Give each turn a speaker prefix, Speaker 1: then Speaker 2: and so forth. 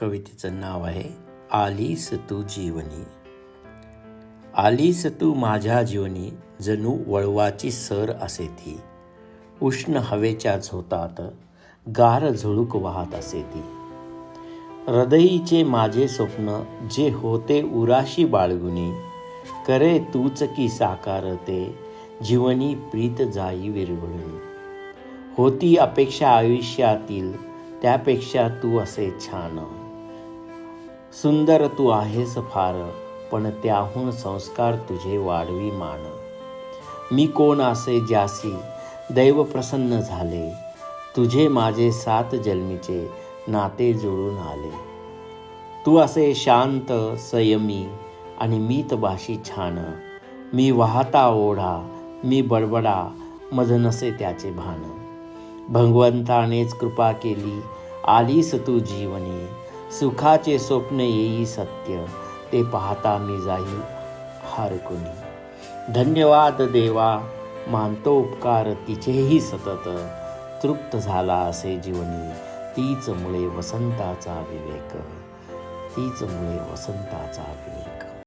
Speaker 1: कवितेचं नाव आहे आलीस तू जीवनी. आलीस तू माझ्या जीवनी जणू वळवाची सर असे ती. उष्ण हवेच्या झोतात गार झुळूक वाहत असे ती. हृदयीचे माझे स्वप्न जे होते उराशी बाळगुनी. करे तूच की साकार ते जीवनी प्रीत जाई विरघळून. होती अपेक्षा आयुष्यातील त्यापेक्षा तू असे छान. सुंदर तू आहेस फार पण त्याहून संस्कार तुझे वाढवी मान. मी कोण असे ज्यासी दैव प्रसन्न झाले तुझे माझे सात जन्मीचे नाते जुळून आले. तू असे शांत संयमी आणि मीतभाषी छान मी वाहता ओढा मी बडबडा मज नसे त्याचे भान. भगवंतानेच कृपा केली आलीस तू जीवनी. सुखाचे स्वप्न येई सत्य ते पाहता मी जाई हारकुनी धन्यवाद देवा मानतो उपकार तिचेही सतत. तृप्त झाला असे जीवनी तीच मुळे वसंताचा विवेक. तीच मुळे वसंताचा विवेक.